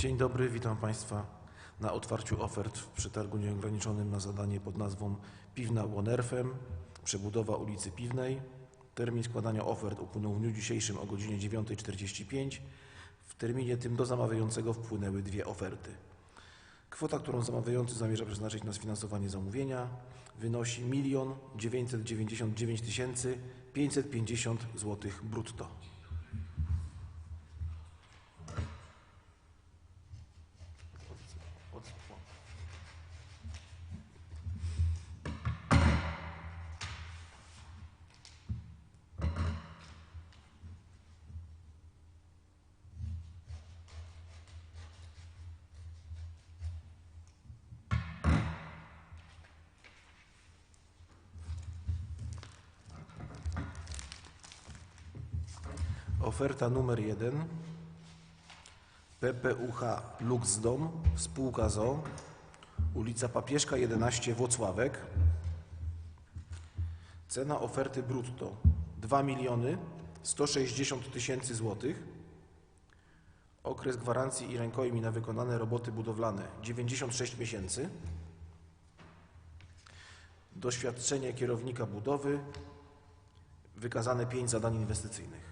Dzień dobry, witam Państwa na otwarciu ofert w przetargu nieograniczonym na zadanie pod nazwą Piwna Łonerfem, przebudowa ulicy Piwnej. Termin składania ofert upłynął w dniu dzisiejszym o godzinie 9.45. W terminie tym do zamawiającego wpłynęły dwie oferty. Kwota, którą zamawiający zamierza przeznaczyć na sfinansowanie zamówienia wynosi 1 999 550 zł brutto. Oferta numer 1 PPUH Luxdom, spółka ZO, ulica Papieżka 11 Włocławek. Cena oferty brutto 2 miliony 160 tysięcy złotych. Okres gwarancji i rękojmi na wykonane roboty budowlane 96 miesięcy. Doświadczenie kierownika budowy, wykazane 5 zadań inwestycyjnych.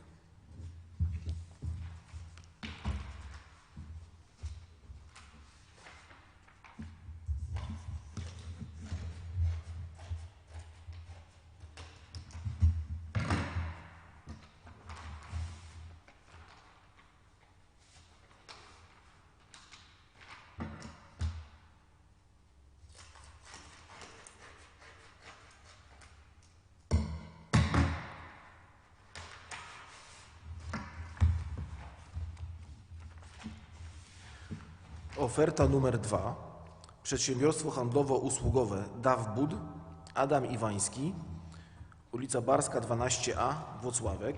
Oferta numer dwa. Przedsiębiorstwo handlowo-usługowe DAWBUD Adam Iwański, ulica Barska 12A, Włocławek.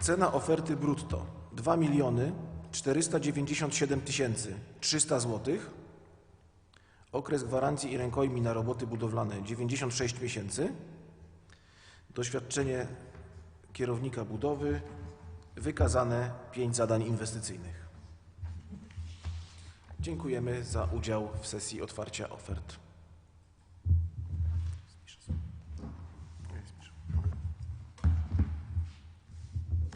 Cena oferty brutto 2 miliony 497 tysięcy 300 zł. Okres gwarancji i rękojmi na roboty budowlane 96 miesięcy. Doświadczenie kierownika budowy, wykazane 5 zadań inwestycyjnych. Dziękujemy za udział w sesji otwarcia ofert.